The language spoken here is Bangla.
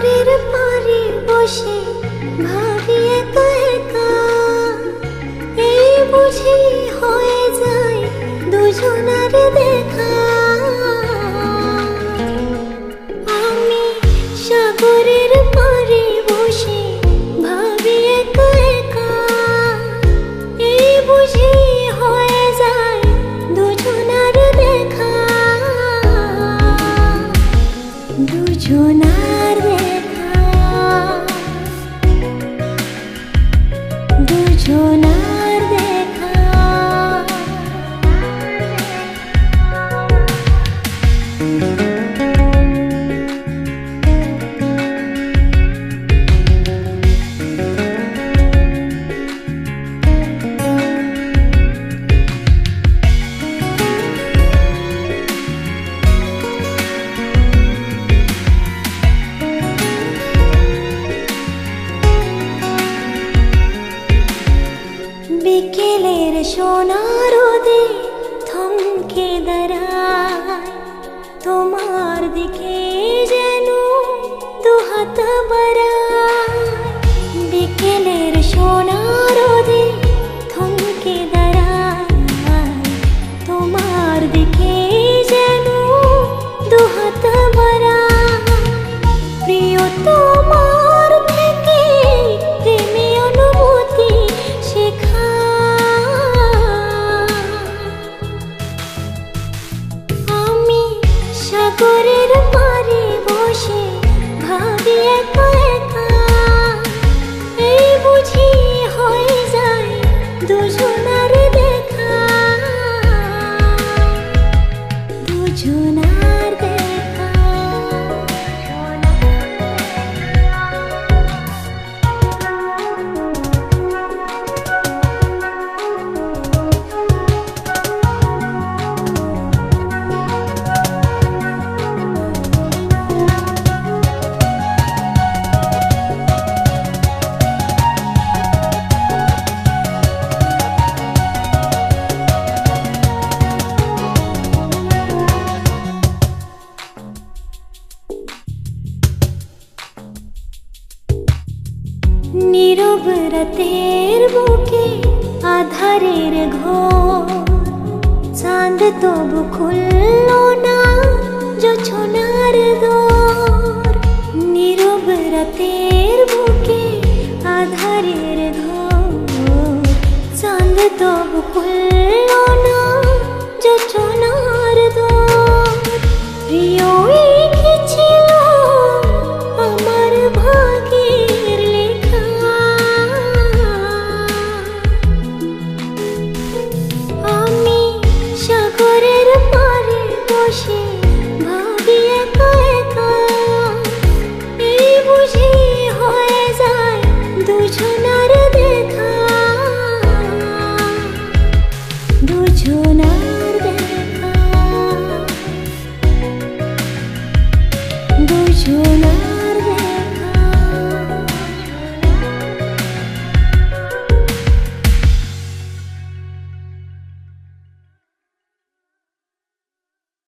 সাগরের পারে বসে ভাবি একা একা। এই বুঝি হয়ে যায় দুজনার দুজনার বিকেলের সোনার থমকে দাঁড়ায় তোমার দিকে। নীরব রাতের বুকে আধারের ঘোর। চাঁদ তবু খুলল না জোছনার দোর। নীরব রাতের বুকে আধারের ঘোর। চাঁদ তবু খুলল না